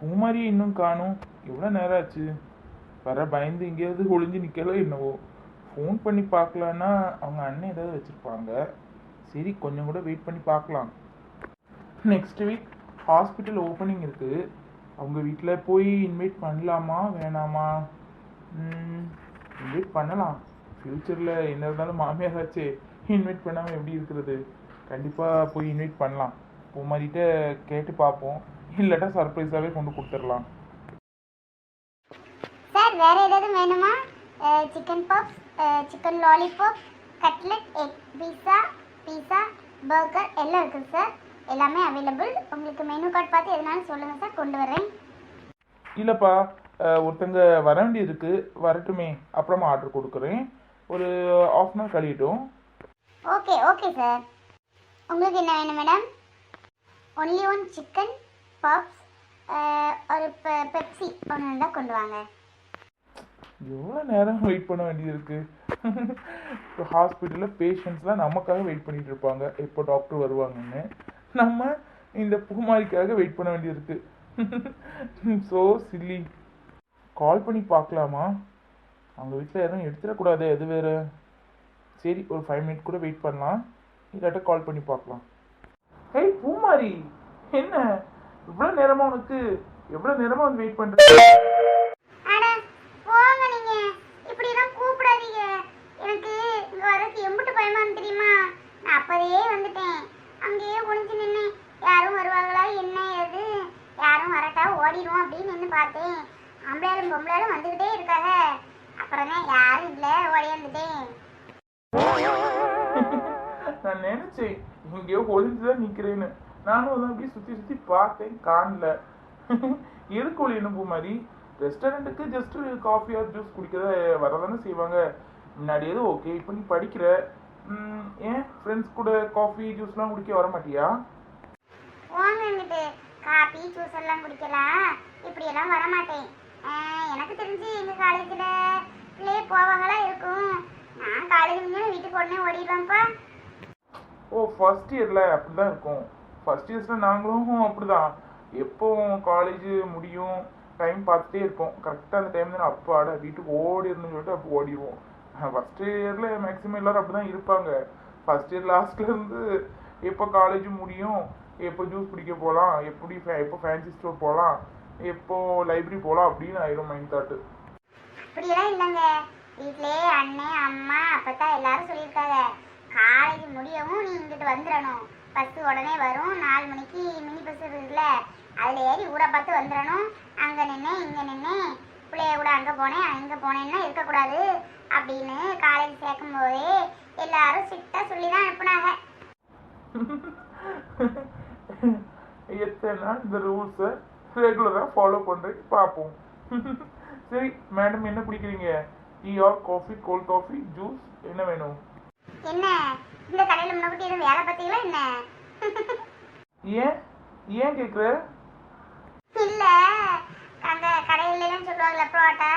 பூமாரி இன்னும் காணும். எவ்வளோ நேரம் ஆச்சு வர பயந்து எங்கேயாவது ஒளிஞ்சு நிற்கலோ என்னவோ. ஃபோன் பண்ணி பார்க்கலான்னா அவங்க அண்ணன் ஏதாவது வச்சுருப்பாங்க. சரி கொஞ்சம் கூட வெயிட் பண்ணி பார்க்கலாம். நெக்ஸ்ட் வீக் ஹாஸ்பிட்டல் ஓப்பனிங் இருக்குது அவங்க வீட்டில் போய் இன்வைட் பண்ணலாமா வேணாமா? இன்வைட் பண்ணலாம். ஃப்யூச்சரில் என்ன இருந்தாலும் மாமியாராச்சே இன்வைட் பண்ணாமல் எப்படி இருக்கிறது? கண்டிப்பாக போய் இன்வைட் பண்ணலாம். பூமாரிட்ட கேட்டு பார்ப்போம். இல்லாட்டா சர்ப்ரைஸாகவே கொண்டு கொடுத்துடலாம். சார் வேற ஏதாவது வேணுமா? Chicken pops chicken lollipop cutlet egg pizza pizza burger எல்லாம் இருக்குது சார் எல்லாமே அவைலபிள் உங்களுக்கு மெனு கார்டு பார்த்து எதுனாலும் சொல்லுங்கள் சார் கொண்டு வரேன். இல்லைப்பா ஒருத்தங்க வர வேண்டியது இருக்கு வரட்டுமே. அப்புறமா ஆர்டர் கொடுக்குறேன். ஒரு ஆஃப் அன் ஹவர் கழியட்டும். ஓகே ஓகே சார் உங்களுக்கு என்ன வேணும் madam only one chicken puffs ஒரு பெப்சி ஒன்று இருந்தால் கொண்டு வாங்க. எவ்வளோ நேரம் வெயிட் பண்ண வேண்டியது இருக்கு ஹாஸ்பிட்டலில் பேஷண்ட்ஸ்லாம் நமக்காக வெயிட் பண்ணிட்டு இருப்பாங்க. எப்போ டாக்டர் வருவாங்கன்னு. நம்ம இந்த பூமாரிக்காக வெயிட் பண்ண வேண்டியிருக்கு. ஸோ சில்லி கால் பண்ணி பார்க்கலாமா? அவங்க வீட்டில் யாரும் எடுத்துடக்கூடாது அது வேறு. சரி ஒரு ஃபைவ் மினிட் கூட வெயிட் பண்ணலாம். இல்லாட்ட கால் பண்ணி பார்க்கலாம். ஹேய் பூமாரி என்ன? இவ்வளோ நேரமா உனக்கு எவ்வளோ நேரமா வந்து வெயிட் நான் அப்பவே வந்துட்டேன். அங்கேயே ஒளிஞ்சு நின்று யாரும் வருவாங்களா? என்ன? ஏது யாரும் வரட்டா? ஓடிடுவோம். அப்படின்னு நின்று பார்த்தேன். ஆம்பளையாலும் பொம்பளையாலும் வந்துக்கிட்டே இருக்காங்க அப்புறம் யாரும் இல்லை ஓடியாந்துட்டேன் நான் நினைச்சேன் எங்கேயோ ஒளிஞ்சுதான் நிக்கிறேன்னு. நானும் அதான் அப்படியே சுத்தி சுத்தி பார்த்தேன் காணல. எதுக்கு ஒளியணும் பூ மாதிரி? ரெஸ்டாரண்ட்டுக்கு ஜஸ்ட் காஃபி ஆர் ஜூஸ் குடிக்கத வரதானே செய்வாங்க. முன்னாடியாவது ஓகே இப்போ நீ படிக்கிற. ஏன்? ஃப்ரெண்ட்ஸ் கூட காஃபி ஜூஸ்லாம் குடிக்க வர மாட்டியா? காபி ஜூஸ் எல்லாம் குடிக்கலாம். இப்படி எல்லாம் வர மாட்டேன் எனக்கு தெரிஞ்சு எங்க காலேஜ்ல பிள்ளை போவாங்களா இருக்கும். நான் காலேஜ் முடிஞ்சு வீட்டுக்கு உடனே ஓடிடுவேன்ப்பா. ஓ ஃபர்ஸ்ட் இயரில் அப்படி தான் இருக்கும். ஃபர்ஸ்ட் இயர்ஸில் நாங்களும் அப்படிதான். எப்போ காலேஜ் முடியும் டைம் பார்த்துட்டே இருப்போம். கரெக்டாக அந்த டைம் தான் அப்பாட வீட்டுக்கு ஓடிடணும்னு சொல்லிட்டு அப்போ ஓடிடுவோம். ஃபர்ஸ்ட் இயரில் மேக்ஸிமம் எல்லாரும் அப்படி தான் இருப்பாங்க ஃபர்ஸ்ட் இயர் லாஸ்ட்லேருந்து எப்போ காலேஜ் முடியும் எப்போ ஜூஸ் குடிக்க போகலாம் எப்படி ஃபே எப்போ ஃபேன்சி ஸ்டோர் போகலாம் எப்போ லைப்ரரி போகலாம் அப்படின்னு ஆயிரும் மைண்ட் தாட்டு அப்படியெல்லாம் இல்லைங்க. வீட்டிலே அண்ணன் அம்மா அப்பதான் எல்லாரும் சொல்லியிருக்காங்க. காலேஜ் முடியவும் நீ இங்கிட்டு வந்துடணும். பஸ் உடனே வரும். நாலு மணிக்கு மினி பஸ் இருக்குல்ல அதில் ஏறி ஊரை பார்த்து வந்துடணும். அங்கே நின்று இங்கே நின்று பிள்ளைய கூட அங்கே போனேன் அங்கே போனேன்னா இருக்கக்கூடாது அப்படின்னு காலேஜ் சேர்க்கும் போதே எல்லாரும் ஸ்ட்ரிக்டாக சொல்லி தான் அனுப்புனாங்க. எத்தனை நாள் இந்த ரூல்ஸை ரெகுலராக ஃபாலோ பண்ணுறேன் பார்ப்போம். சரி மேடம் என்ன குடிக்கிறீங்க? Tea or coffee cold coffee juice என்ன வேணும்? என்ன? இந்த கடையில் முன்னாடி எதுவும் வேலை பார்த்தீங்களா என்ன? ஏன்? ஏன் கேட்குற இல்ல அந்த கடையில எல்லாம் சொல்லுவாங்கல்ல புரோட்டா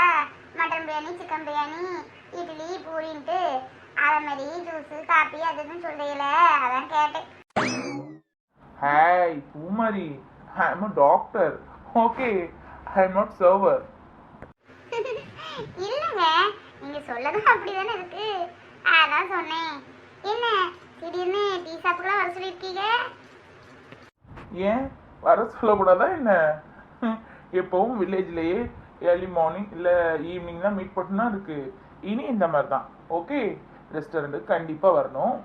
மட்டன் பிரியாணி சிக்கன் பிரியாணி இட்லி பூரின்ட்டு அத மாதிரி ஜூஸ் காப்பி அது இதுன்னு சொல்றீங்களே அதான் கேட்டேன். Hi Poomari I am a doctor okay I am not server இல்லைங்க நீங்க சொல்லதும் அப்படிதானே இருக்கு. அதான் சொன்னேன். என்ன? திடீர்னு டீ சாப்பிடலாம் வர சொல்லியிருக்கீங்க? ஏன்? வர சொல்லக்கூடாதா என்ன? எப்பவும் வில்லேஜ்லேயே ஏர்லி மார்னிங் இல்லை ஈவினிங் தான் மீட் பண்ணா இருக்கு. இனி இந்த மாதிரி தான் ஓகே ரெஸ்டாரண்ட்டுக்கு கண்டிப்பாக வரணும்.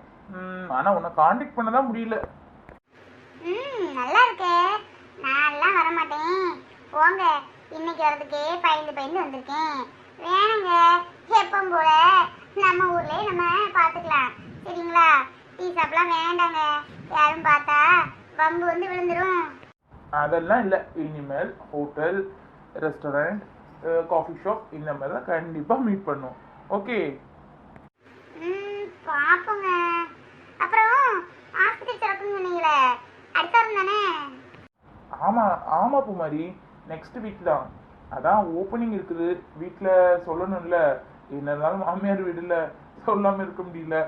ஆனால் உன்னை காண்டாக்ட் பண்ண தான் முடியல. ம் நல்லா இருக்கே. நான்லாம் வர மாட்டேன் போங்க. இன்னைக்கு வரதுக்கே பயந்து பயந்து வந்திருக்கேன். வேணுங்க. எப்பவும் போல நம்ம ஊர்லயே நம்ம பார்த்துக்கலாம். சரிங்களா டீ சாப்பிடலாம் வேண்டாங்க. யாரும் பார்த்தா வம்பு வந்து விழுந்துரும். அதெல்லாம் இல்லை. இனிமேல் ஹோட்டல் ரெஸ்டாரண்ட் காஃபி ஷாப் இந்த மாதிரி தான் கண்டிப்பாக மீட் பண்ணும் ஓகே ம் பார்ப்போங்க அப்புறம் ஆஸ்பத்திரி திறக்குன்னு சொன்னீங்களே. அடுத்த வாரம் தானே? ஆமாம் ஆமாம் பூமாரி. நெக்ஸ்ட் வீக் தான். அதான் ஓப்பனிங் இருக்குது. வீட்டில் சொல்லணும்ல. என்ன இருந்தாலும் மாமியார் வீடுல சொல்லாமல் இருக்க முடியல.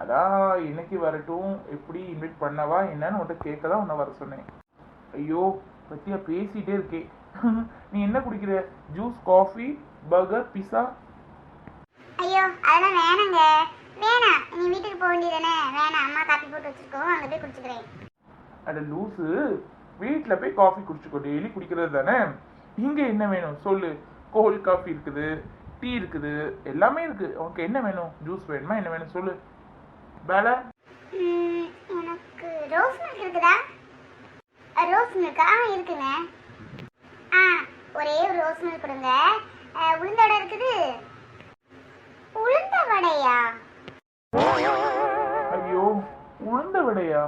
அதான் இன்னைக்கு வரட்டும். எப்படி இன்வைட் பண்ணவா என்னன்னு உன்கிட்ட கேட்க தான் உன்னை வர சொன்னேன். ஐயோ பத்தியா பேசிட்டே இருக்கேன் நீ என்ன குடிக்கிற? ஜூஸ் காஃபி பர்கர் பிஸா ஐயோ அதெல்லாம் வேணாங்க. வேணாம் நீ வீட்டுக்கு போக வேண்டியதானே வேணாம் அம்மா காப்பி போட்டு வச்சிருக்கோம் அங்கே போய் குடிச்சுக்கிறேன். அட லூசு. வீட்டில் போய் காஃபி குடிச்சுக்கோ. டெய்லி குடிக்கிறது தானே. இங்கே என்ன வேணும்? சொல்லு. கோல்ட் காஃபி இருக்குது டீ இருக்குது எல்லாமே இருக்கு. உனக்கு என்ன வேணும்? ஜூஸ் வேணுமா? என்ன வேணும்? சொல்லு. எனக்கு ரோஸ் மில்க் இருக்குதா? ரோஸ் மில்க் ஆ இருக்குங்க. ஆ ஒரே ஒரு ரோஸ் மில்க் கொடுங்க. அ, உளுந்த வடை இருக்குது. உளுந்த வடையா? ஐயோ உளுந்த விடையா?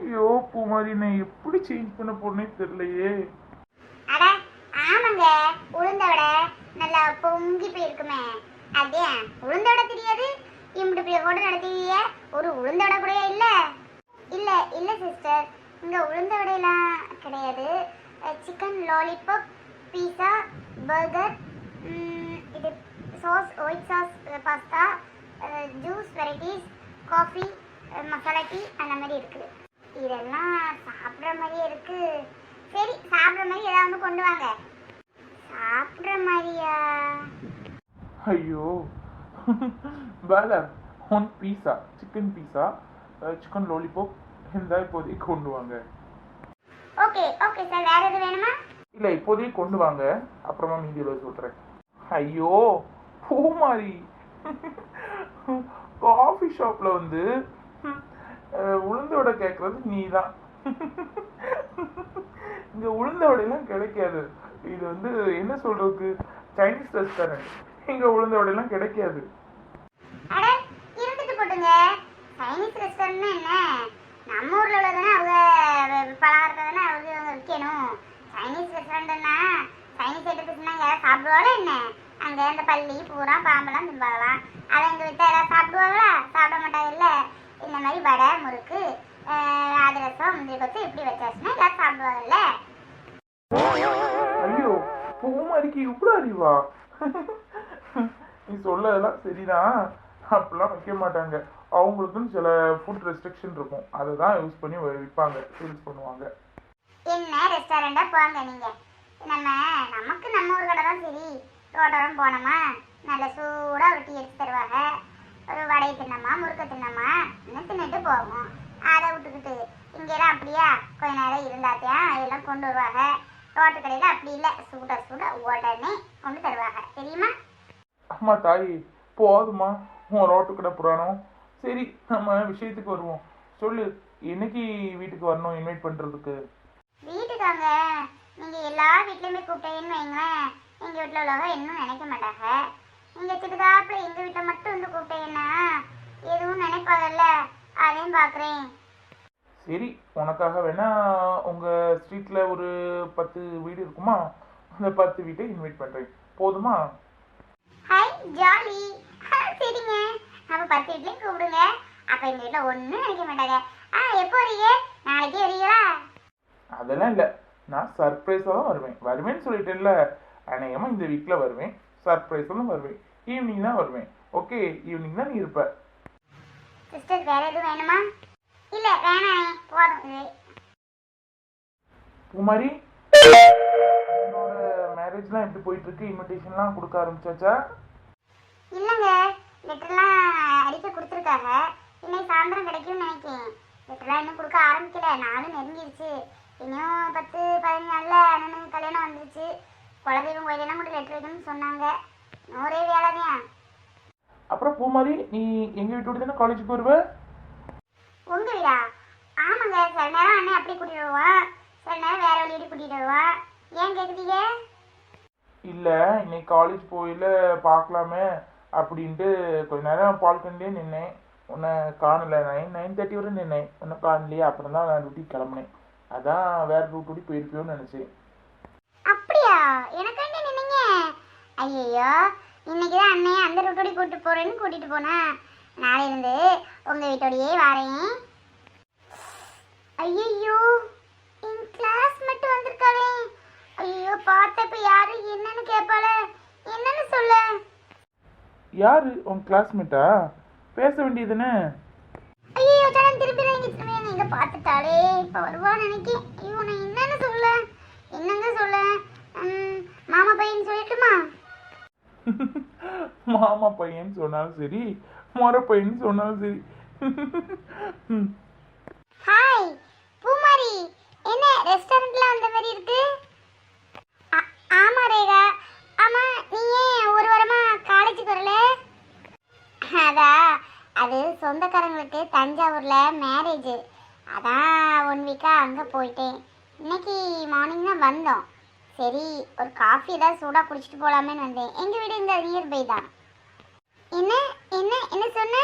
ஐயோ பூமாரி நான் எப்படி சேஞ்ச் பண்ண போறேனே தெரியலையே. அட ஆமாங்க. உளுந்த வடை நல்லா பொங்கி போயிருக்குமே. அதே உளுந்த வடை தெரியாது இம்புட்டு பெரிய நடத்துவீங்க ஒரு உளுந்த வடை கூட இல்ல? இல்ல இல்ல சிஸ்டர் இங்க உளுந்த வடையெல்லாம் கிடையாது. சிக்கன் லாலிபாப் பீஸா பர்கர் இது sauce white sauce pasta juice varieties coffee masala tea அந்த மாதிரி இருக்குது. இதெல்லாம் சாப்பிட்ற மாதிரியே இருக்குது சரி சாப்பிட்ற மாதிரி ஏதாவது ஒன்று கொண்டு வாங்க. சாப்பிட்ற மாதிரியா? ஐயோ வேலை one pizza chicken pizza chicken lollipop இந்த இப்போதைக்கு கொண்டு வாங்க ஓகே ஓகே சார் வேற எதுவும் வேணுமா? இல்லை இப்போதைக்கு கொண்டு வாங்க. அப்புறமா மீதியில் சொல்கிறேன் ஐயோ பூமாரி காஃபி ஷாப்பில் வந்து ஹம், அஹ், உளுந்த வடை கேட்குறது நீ தான் இங்கே உளுந்த வடையெல்லாம் கிடைக்காது. இது வந்து என்ன சொல்றதுக்கு? சைனீஸ் ரெஸ்டாரண்ட் இங்கே உளுந்த வடையெல்லாம் கிடைக்காது. அட இருந்துட்டு போட்டுங்க. சைனீஸ் ரெஸ்டாரண்ட்னா என்ன? நம்ம ஊர்ல உள்ளதானே அவங்க பலகாரத்தை தானே அவங்க அவங்க விற்கணும் சைனீஸ் ரெஸ்டாரண்ட்னா சைனீஸ் ஐட்டத்தை சொன்னாங்க சாப்பிடுவாங்களா என்ன? அங்க இந்த பள்ளி பூரா பாம்பெல்லாம் திம்பாங்களாம் அதை இங்க வித்தா எல்லாம் சாப்பிடுவாங்களா சாப்பிட மாட்டாங்கல்ல இந்த மாதிரி வடை முறுக்கு அதிரசம் முந்திரி கொத்து இப்படி வச்சாச்சுன்னா எல்லாரும் சாப்பிடுவாங்கல்ல. ஐயோ பூமாரிக்கு இவ்வளோ அறிவா நீ சொல்லதெல்லாம் சரிதான். அப்படிலாம் வைக்க மாட்டாங்க. அவங்களுக்குன்னு சில ஃபுட் ரெஸ்ட்ரிக்ஷன் இருக்கும். அதை தான் யூஸ் பண்ணி விற்பாங்க சேல்ஸ் பண்ணுவாங்க. என்ன ரெஸ்டாரண்டா போங்க நீங்க? நம்ம நமக்கு நம்ம ஊர் கடை தான் சரி. ரோட்டோரம் போனோமா? நல்ல சூடா ஒரு டீ எடுத்து தருவாங்க. ஒரு வடை தின்னமா முறுக்க தின்னமா இன்னும் தின்னுட்டு போவோம். அதை விட்டுக்கிட்டு இங்கெல்லாம் அப்படியா? கொஞ்ச நேரம் இருந்தாத்தியா எல்லாம் கொண்டு வருவாங்க. ரோட்டு கடையில் அப்படி இல்லை. சூடாக சூடாக உடனே கொண்டு தருவாங்க. தெரியுமா? அம்மா தாயி போதுமா உன் ரோட்டு கடை புராணம். சரி நம்ம விஷயத்துக்கு வருவோம். சொல்லு என்னைக்கு வீட்டுக்கு வரணும் இன்வைட் பண்ணுறதுக்கு வீட்டுக்கு வாங்க நீங்க எல்லா வீட்லயுமே கூப்பிட்டீங்கன்னு வைங்களேன். எங்க வீட்ல உள்ளவங்க இன்னும் நினைக்க மாட்டாங்க. நீங்க சிறுதாப்புல எங்க வீட்ல மட்டும் வந்து கூப்பிட்டீங்கன்னா எதுவும் நினைப்பாங்கல்ல? அதையும் பாக்குறேன். சரி உனக்காக வேணா உங்கள் ஸ்ட்ரீட்டில் ஒரு பத்து வீடு இருக்குமா? அந்த பத்து வீட்டை இன்வைட் பண்ணுறேன் போதுமா? ஹாய் ஜாலி சரிங்க. அப்ப பத்து வீட்லயும் கூப்பிடுங்க. அப்ப எங்க வீட்ல ஒண்ணும் நினைக்க மாட்டாங்க. ஆ எப்போ வரீங்க? நாளைக்கே வரீங்களா? அதெல்லாம் இல்லை. நான் சர்ப்ரைஸாக தான் வருவேன். வருவேன்னு சொல்லிட்டேன்ல. அநேகமாக இந்த வீக்கில் வருவேன். சர்ப்ரைஸாக தான் வருவேன். ஈவினிங் தான் வருவேன். ஓகே ஈவினிங் தான் நீ இருப்ப. சிஸ்டர் வேற எதுவும் வேணுமா? இல்ல வேணாம். போதும். குமாரி மேரேஜ்லாம் எப்படி போயிட்டு இருக்கு இன்விடேஷன்லாம் கொடுக்க ஆரம்பிச்சாச்சா? இல்லைங்க. லெட்டர்லாம் அடிக்க கொடுத்துருக்காங்க. இன்னைக்கு சாயந்தரம் கிடைக்கும்னு நினைக்கிறேன் லெட்டர்லாம் இன்னும் கொடுக்க ஆரம்பிக்கல. நானும் நெருங்கிருச்சு. இன்னும் பத்து பதினஞ்சு நாளில் அண்ணனுக்கு கல்யாணம் வந்துருச்சு. குலதெய்வம் கோயிலெல்லாம் கூட லெட்டர் வைக்கணும்னு சொன்னாங்க. ஒரே வேலை தான். அப்புறம் பூமாரி நீ எங்கள் வீட்டோட தானே காலேஜுக்கு வருவ உங்க வீடா? ஆமாங்க. சில நேரம் அண்ணன் அப்படி கூட்டிட்டு வருவான். சில நேரம் வேற வழியோடி கூட்டிட்டு வருவான். ஏன் கேக்குறீங்க? இல்லை இன்னைக்கு காலேஜ் போயில பார்க்கலாமே அப்படின்ட்டு கொஞ்ச நேரம் பால்கன்லேயே நின்னேன். உன்னை காணல. நைன் நைன் தேர்ட்டி வரை நின்னேன். உன்னை காணலையே. அப்புறம் தான் நான் டியூட்டி கிளம்புனேன். அதான் வேற ரூட் ஓடி போயிருப்பியோன்னு நினச்சேன். அப்படியா? எனக்காண்டி நின்னீங்க? ஐயோ இன்னைக்கு தான் அண்ணன் அந்த ரூட்டோடி கூட்டிட்டு போறேன்னு கூட்டிட்டு போனா. நாளையிலிருந்து உங்க வீட்டோடையே வரேன். ஐயோ என் கிளாஸ் மட்டும் வந்திருக்காளே ஐயோ பார்த்தப்ப யாரு என்னன்னு கேட்பாளே என்னன்னு சொல்ல யாரு உன் கிளாஸ்மேட்டா பேச வேண்டியதுதானே ஐயோ சரண் திரும்பி இறங்கி திரும்பி இங்க பார்த்துட்டாளே. இப்ப வருவான்னு நினைக்கேன். ஐயோ நான் என்னன்னு சொல்ல? என்னங்க சொல்ல? மாமா பையன் சொல்லட்டுமா? மாமா பையன் சொன்னாலும் சரி முறை பையன் சொன்னாலும் சரி. ஹாய் பூமாரி. என்ன ரெஸ்டாரண்ட்ல அந்த மாதிரி இருக்கு? ஆமா ரேகா. ஆமா நீ ஏன் ஒரு வாரமா காலேஜுக்கு குரலே அதா அது சொந்தக்காரங்களுக்கு தஞ்சாவூர்ல மேரேஜ் அதான் ஒன் வீக்கா அங்க போயிட்டேன். இன்னைக்கு மார்னிங் தான் வந்தோம். சரி ஒரு காஃபி ஏதாவது சூடா குடிச்சிட்டு போலாமேன்னு வந்தேன். எங்க வீடு இந்த நியர்பை தான். என்ன என்ன என்ன சொன்ன?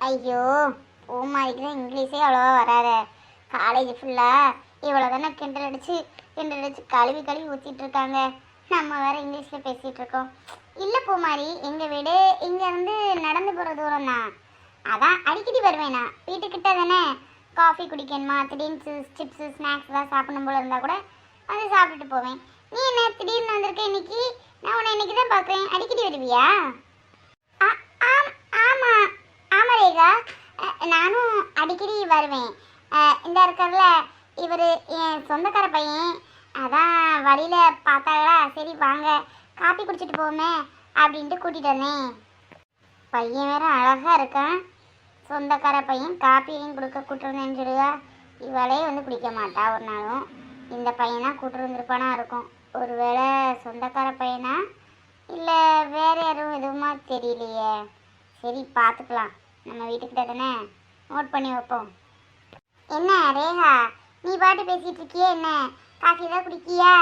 ஐயோ பூமாரிக்கு தான் இங்கிலீஷே அவ்வளோவா வராத. காலேஜ் ஃபுல்லாக இவ்வளோ தானே கிண்டல் அடிச்சு கிண்டல் அடிச்சு கழுவி கழுவி ஊற்றிட்டு இருக்காங்க. நம்ம வேறு இங்கிலீஷில் பேசிகிட்டு இருக்கோம். இல்லை பூமாரி எங்கள் வீடு இங்கேருந்து நடந்து போகிற தூரம் தான் அதான் அடிக்கடி வருவேன் நான். வீட்டுக்கிட்ட தானே காஃபி குடிக்கணுமா? திடீர்னு சிப்ஸு ஸ்நாக்ஸ் ஏதாவது சாப்பிடணும் போல இருந்தால் கூட வந்து சாப்பிட்டுட்டு போவேன். நீ என்ன திடீர்னு வந்திருக்க இன்னைக்கு? நான் உன்னை இன்னைக்கு தான் பார்க்குறேன். அடிக்கடி வருவியா? ஆ- ஆம் ரேகா. நானும் அடிக்கடி வருவேன். இந்த இருக்கிறதுல இவர் என் சொந்தக்கார பையன். அதான் வழியில் பார்த்தாங்களா? சரி வாங்க. காப்பி குடிச்சிட்டு போமே அப்படின்ட்டு கூட்டிட்டு வந்தேன். பையன் வேற அழகாக இருக்கான். சொந்தக்கார பையன் காப்பியும் கொடுக்க கூட்டிருந்தேன்னு சொல்லுவா. இவளே வந்து குடிக்க மாட்டா ஒரு நாளும். இந்த பையனா கூட்டிருந்துருப்பானா இருக்கும். ஒருவேளை சொந்தக்கார பையனா? இல்லை வேற யாரும் எதுவுமா தெரியலையே. சரி பார்த்துக்கலாம். நம்ம வீட்டுக்கிட்ட தானே? நோட் பண்ணி வைப்போம். என்ன ரேகா நீ பாட்டு பேசிகிட்டு இருக்கியே என்ன? காஃபி தான் குடிக்கியா?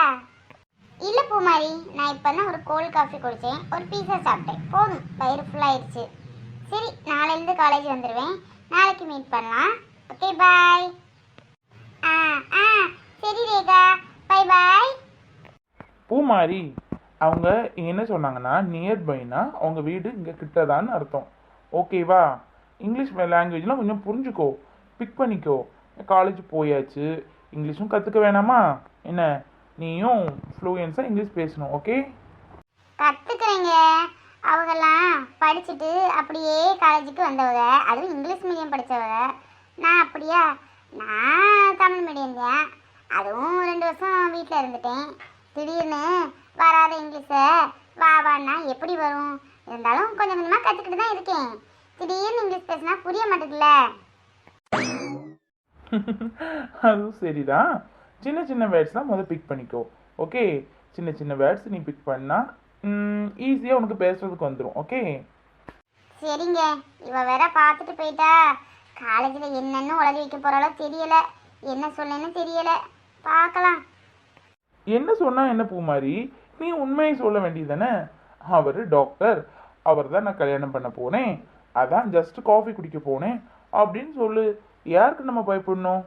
இல்லை பூமாரி நான் இப்போ தான் ஒரு கோல்ட் காஃபி குடித்தேன் ஒரு பீஸா சாப்பிட்டேன். போதும். வயிறு ஃபுல்லாகிடுச்சு சரி நாளையிலேருந்து காலேஜ் வந்துடுவேன் நாளைக்கு மீட் பண்ணலாம். ஓகே பாய் ஆ ஆ சரி ரேகா. பை பாய் பூமாரி அவங்க என்ன சொன்னாங்கன்னா நியர்பைனா அவங்க வீடு இங்கே கிட்டதான்னு அர்த்தம். ஓகேவா இங்கிலீஷ் லாங்குவேஜ்லாம் கொஞ்சம் புரிஞ்சுக்கோ. பிக் பண்ணிக்கோ. காலேஜ் போயாச்சு. இங்கிலீஷும் கற்றுக்க வேணாமா? என்ன நீயும் ஃப்ளூயன்ஸாக இங்கிலீஷ் பேசணும் ஓகே கத்துக்கிறேங்க. அவங்கெல்லாம் படிச்சுட்டு அப்படியே காலேஜுக்கு வந்தவங்க அதுவும் இங்கிலீஷ் மீடியம் படித்தவங்க நான் அப்படியா? நான் தமிழ் மீடியம் தான் அதுவும் ரெண்டு வருஷம் வீட்டில் இருந்துட்டேன். திடீர்னு வராத இங்கிலீஷை வா வான்னா எப்படி வரும்? இருந்தாலும் கொஞ்சம் கொஞ்சமாக கற்றுக்கிட்டு தான் இருக்கேன். திடீர்னு இங்கிலீஷ் பேசினா புரிய மாட்டேங்குதுல்ல. அதுவும் சரிதான். சின்ன சின்ன வேர்ட்ஸ்லாம் முதல்ல பிக் பண்ணிக்கோ. ஓகே சின்ன சின்ன வேர்ட்ஸ் நீ பிக் பண்ணால் ஈஸியாக உனக்கு பேசுறதுக்கு வந்துடும் ஓகே சரிங்க. இவ வேற பார்த்துட்டு போயிட்டா. காலேஜில் என்னென்னு உலக வைக்க போகிறாளோ தெரியல. என்ன சொல்லன்னு தெரியல. பார்க்கலாம். என்ன சொன்னா என்ன பூமாரி? நீ உண்மையை சொல்ல வேண்டியதானே அவர் டாக்டர் அவர் தான் நான் கல்யாணம் பண்ண போனேன். அதான் ஜஸ்ட் காஃபி குடிக்க போனேன். அப்படின்னு சொல்லு. யாருக்கு நம்ம பயப்படணும்?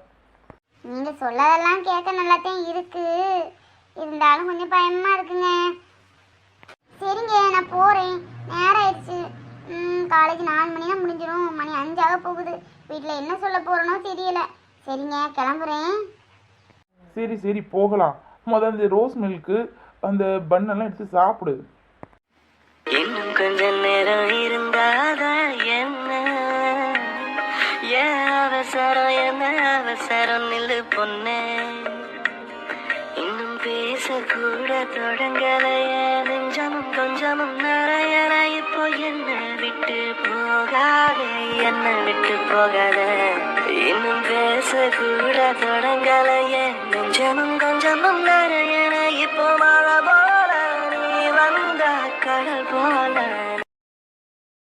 நீங்க சொல்லதெல்லாம் கேட்க நல்லாத்தான் இருக்கு. இருந்தாலும் கொஞ்சம் பயமா இருக்குங்க. சரிங்க நான் போறேன். நேரம் ஆயிடுச்சு. காலேஜ் நாலு மணினா முடிஞ்சிடும் மணி அஞ்சாக போகுது. வீட்டில் என்ன சொல்ல போறேனோ தெரியல. சரிங்க கிளம்புறேன். சரி சரி போகலாம். முத அந்த ரோஸ் மில்க்கு அந்த பன்னெல்லாம் எடுத்து சாப்பிடு. இன்னும் கொஞ்ச நேரம் இருந்தாதான் என்ன அவசரம் என்ன அவசரம் நில்லு பொண்ணு. இன்னும் பேச கூட தொடங்கலையே. நெஞ்சமும் கொஞ்சமும் நிறையற இப்போ என்ன விட்டு போகாதே என்ன விட்டு போகாத. இன்னும் பேச கூட தொடங்கலையே. நெஞ்சமும் கொஞ்சமும் நிறையற இப்போ மழை போல நீ வந்த கடல் போல.